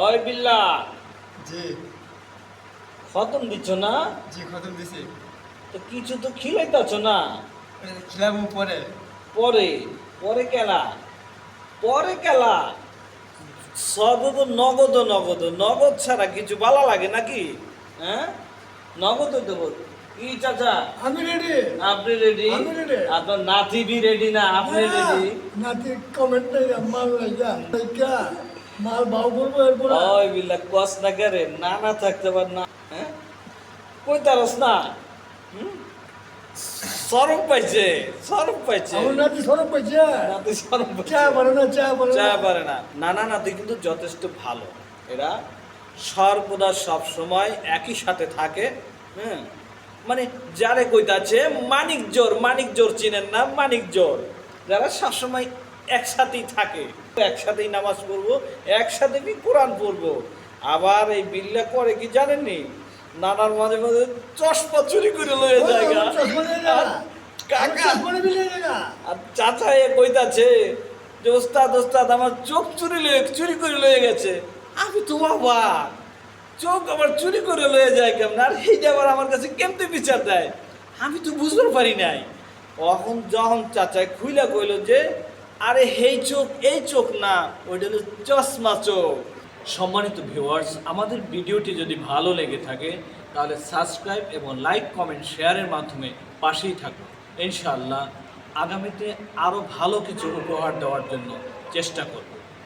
ওই বিল্লা। জি। খতম দিচ্ছ না? জি খতম দিছি। তো কিছু তো খিলাইতেছ না? খিলাবো পরে। পরে? পরে কেলা? পরে কেলা? সব তো নগদ নগদ। নগদ ছাড়া কিছু ভালো লাগে নাকি? হ্যাঁ? নগদ দেবো কি চাচা? আমি রেডি আপনি রেডি। আপনার নাতি বি রেডি না? আপনি রেডি নাতি কমেন্ট মাল লাগা মাল বাউ করব এরপরে ওই বিল্লা কস না করে না না থাকতে পার না হ্যাঁ? কই তারস না? হুম? পাইছে সরম পাইছে। আমার নাতি সরব পাইছে। নাতি সরম পাইছে। চা পারে না চা পারে চা পারে না। নানা নাতি কিন্তু যথেষ্ট ভালো। এরা সর্বদা সব সময় একই সাথে থাকে হ্যাঁ মানে যারে কইতাছে মানিক জোর মানিক জোর চিনেন না মানিক জোর যারা সবসময় একসাথেই থাকে। একসাথেই নামাজ পড়ব একসাথে কি কোরআন পড়ব? আবার এই বিল্লা করে কি জানেননি? নানার মাঝে মাঝে চশমা চুরি করে লয়ে যায় কাকা আর চাচা এ কইতাছে যে ওস্তাদ ওস্তাদ আমার চোখ চুরি লয়ে চুরি করে লয়ে গেছে। আমি তো বাবা চোখ আবার চুরি করে লয়ে যায় কেমন? আর এইটা আবার আমার কাছে কেমতে বিচার দেয়? আমি তো বুঝতে পারি নাই। তখন যখন চাচা খুইলা কইলো যে আরে হেই চোখ, এই চোখ না, ওইটা চশমা চোখ। সম্মানিত ভিউয়ার্স আমাদের ভিডিওটি যদি ভালো লেগে থাকে, তাহলে সাবস্ক্রাইব এবং লাইক কমেন্ট শেয়ারের মাধ্যমে পাশেই থাকুন। ইনশাআল্লাহ, আগামীতে আরও ভালো কিছু উপহার দেওয়ার জন্য চেষ্টা করব।